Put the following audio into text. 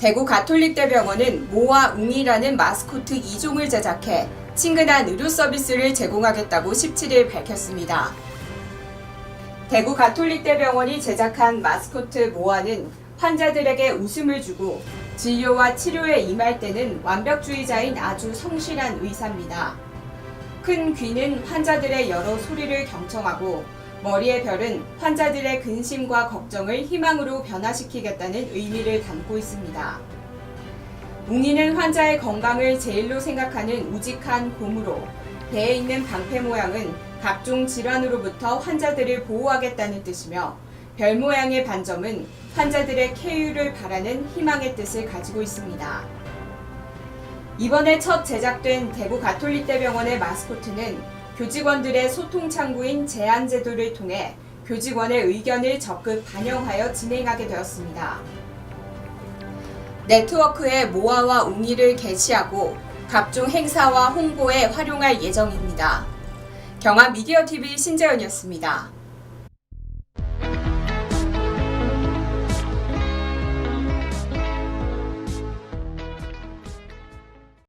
대구 가톨릭대병원은 모와 웅이라는 마스코트 2종을 제작해 친근한 의료 서비스를 제공하겠다고 17일 밝혔습니다. 대구 가톨릭대병원이 제작한 마스코트 모아는 환자들에게 웃음을 주고 진료와 치료에 임할 때는 완벽주의자인 아주 성실한 의사입니다. 큰 귀는 환자들의 여러 소리를 경청하고 머리의 별은 환자들의 근심과 걱정을 희망으로 변화시키겠다는 의미를 담고 있습니다. 웅이는 환자의 건강을 제일로 생각하는 우직한 곰으로 배에 있는 방패 모양은 각종 질환으로부터 환자들을 보호하겠다는 뜻이며 별 모양의 반점은 환자들의 쾌유를 바라는 희망의 뜻을 가지고 있습니다. 이번에 첫 제작된 대구 가톨릭대병원의 마스코트는 교직원들의 소통 창구인 제안 제도를 통해 교직원의 의견을 적극 반영하여 진행하게 되었습니다. 네트워크에 모아와 웅이를 게시하고 각종 행사와 홍보에 활용할 예정입니다. 경화 미디어 TV 신재현이었습니다.